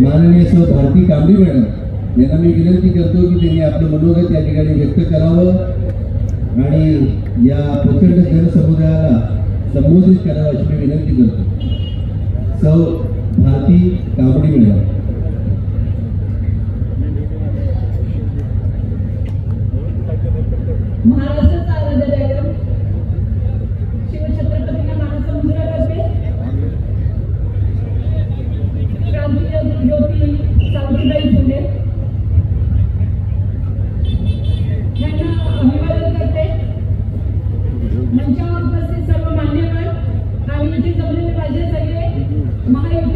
माननीय स्व भारती कांबळी मॅडम यांना मी विनंती करतो की त्यांनी आपलं मनोगत या ठिकाणी व्यक्त करावं आणि या प्रचंड जनसमुदायाला संबोधित करावं अशी मी विनंती करतो. सौ भारती कांबळी मॅडम. महाराष्ट्र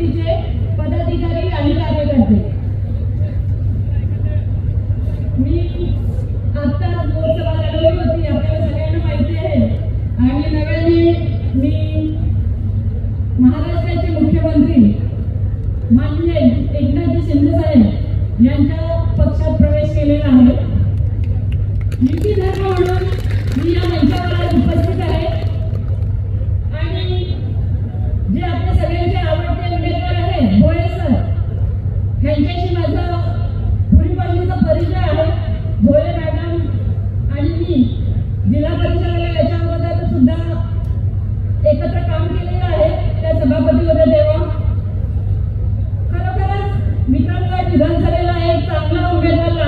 समितीचे पदाधिकारी आणि कार्यकर्ते. मी आता लोकसभा लढवली होती आपल्याला सगळ्यांना माहिती आहे. आणि नव्याने मी महाराष्ट्राचे मुख्यमंत्री माननीय एकनाथजी शिंदे साहेब यांच्या पक्षात प्रवेश केलेला आहे. युती धर्म म्हणून मी या मंचावर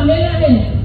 આવેલા છે